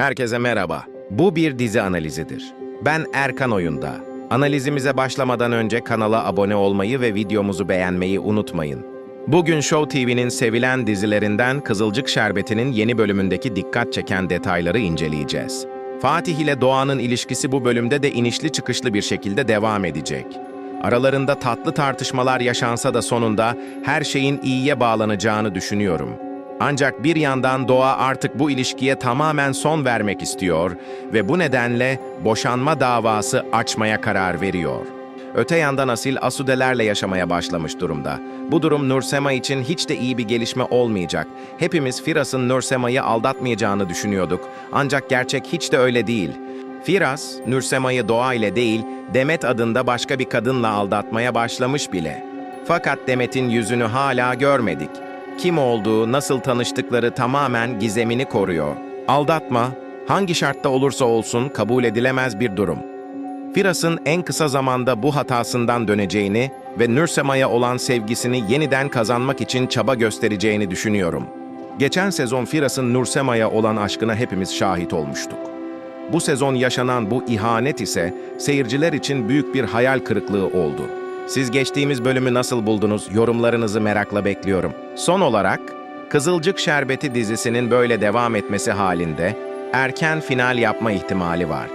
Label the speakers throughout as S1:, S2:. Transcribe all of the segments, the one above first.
S1: Herkese merhaba. Bu bir dizi analizidir. Ben Erkan Oyunda. Analizimize başlamadan önce kanala abone olmayı ve videomuzu beğenmeyi unutmayın. Bugün Show TV'nin sevilen dizilerinden Kızılcık Şerbeti'nin yeni bölümündeki dikkat çeken detayları inceleyeceğiz. Fatih ile Doğan'ın ilişkisi bu bölümde de inişli çıkışlı bir şekilde devam edecek. Aralarında tatlı tartışmalar yaşansa da sonunda her şeyin iyiye bağlanacağını düşünüyorum. Ancak bir yandan Doğa artık bu ilişkiye tamamen son vermek istiyor ve bu nedenle boşanma davası açmaya karar veriyor. Öte yandan Asil Asudelerle yaşamaya başlamış durumda. Bu durum Nursema için hiç de iyi bir gelişme olmayacak. Hepimiz Firas'ın Nursema'yı aldatmayacağını düşünüyorduk. Ancak gerçek hiç de öyle değil. Firas, Nursema'yı Doğa ile değil, Demet adında başka bir kadınla aldatmaya başlamış bile. Fakat Demet'in yüzünü hala görmedik. Kim olduğu, nasıl tanıştıkları tamamen gizemini koruyor. Aldatma, hangi şartta olursa olsun kabul edilemez bir durum. Firas'ın en kısa zamanda bu hatasından döneceğini ve Nursema'ya olan sevgisini yeniden kazanmak için çaba göstereceğini düşünüyorum. Geçen sezon Firas'ın Nursema'ya olan aşkına hepimiz şahit olmuştuk. Bu sezon yaşanan bu ihanet ise seyirciler için büyük bir hayal kırıklığı oldu. Siz geçtiğimiz bölümü nasıl buldunuz? Yorumlarınızı merakla bekliyorum. Son olarak, Kızılcık Şerbeti dizisinin böyle devam etmesi halinde erken final yapma ihtimali var.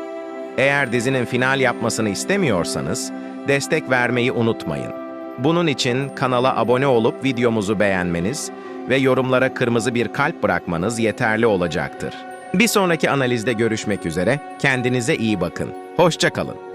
S1: Eğer dizinin final yapmasını istemiyorsanız, destek vermeyi unutmayın. Bunun için kanala abone olup videomuzu beğenmeniz ve yorumlara kırmızı bir kalp bırakmanız yeterli olacaktır. Bir sonraki analizde görüşmek üzere, kendinize iyi bakın. Hoşça kalın.